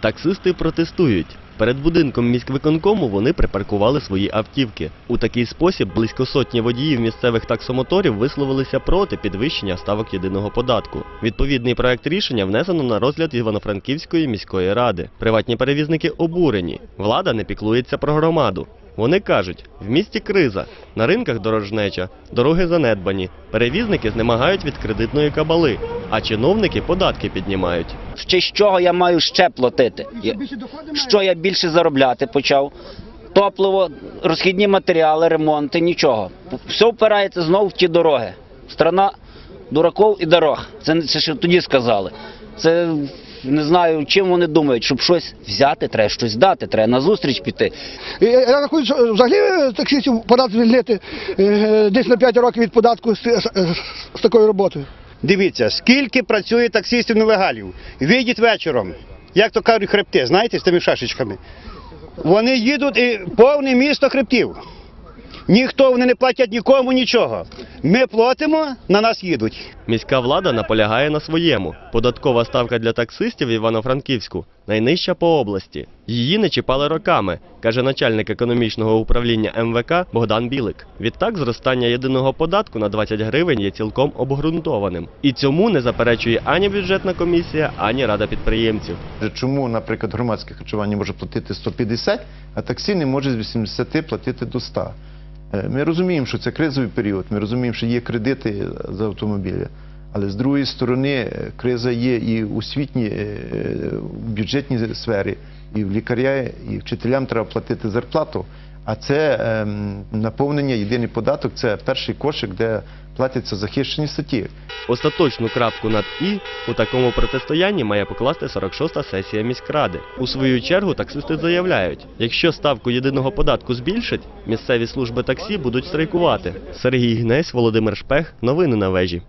Таксисти протестують. Перед будинком міськвиконкому вони припаркували свої автівки. У такий спосіб близько сотні водіїв місцевих таксомоторів висловилися проти підвищення ставок єдиного податку. Відповідний проект рішення внесено на розгляд Івано-Франківської міської ради. Приватні перевізники обурені. Влада не піклується про громаду. Вони кажуть, в місті криза, на ринках дорожнеча, дороги занедбані, перевізники знемагають від кредитної кабали, а чиновники податки піднімають. Ще з чого я маю ще платити? Що я більше заробляти почав? Топливо, розхідні матеріали, ремонти, нічого. Все впирається знову в ті дороги. Страна дураков і дорог. Це, це ще тоді сказали. Це не знаю, чим вони думають, щоб щось взяти, треба щось дати, треба на зустріч піти. Я, я рахую, що взагалі е, таксистів пора звільнити е, десь на 5 років від податку з, з, з такою роботою. Дивіться, скільки працює таксистів нелегалів. Вийдіть вечором, як то кажуть, хребти, знаєте, з тими шашечками. Вони їдуть і повне місто хребтів. Ніхто вони не платять нікому нічого. Ми платимо, на нас їдуть. Міська влада наполягає на своєму. Податкова ставка для таксистів в Івано-Франківську найнижча по області. Її не чіпали роками, каже начальник економічного управління МВК Богдан Білик. Відтак, зростання єдиного податку на 20 гривень є цілком обґрунтованим. І цьому не заперечує ані бюджетна комісія, ані рада підприємців. Чому, наприклад, громадське харчування може платити 150, а таксі не може з 80 платити до 100? Е, Ми розуміємо, що це кризовий період, ми розуміємо, що є кредити за автомобілі. Але з другої сторони, е, криза є і у освітній, е, в бюджетній сфері, і в лікаря, і вчителям треба платити зарплату. А це ем, наповнення, єдиний податок це перший кошик, де платяться захищені статті. Остаточну крапку над і у такому протистоянні має покласти 46-та сесія міськради. У свою чергу таксисти заявляють, якщо ставку єдиного податку збільшать, місцеві служби таксі будуть страйкувати. Сергій Гнесь, Володимир Шпех. Новини на вежі.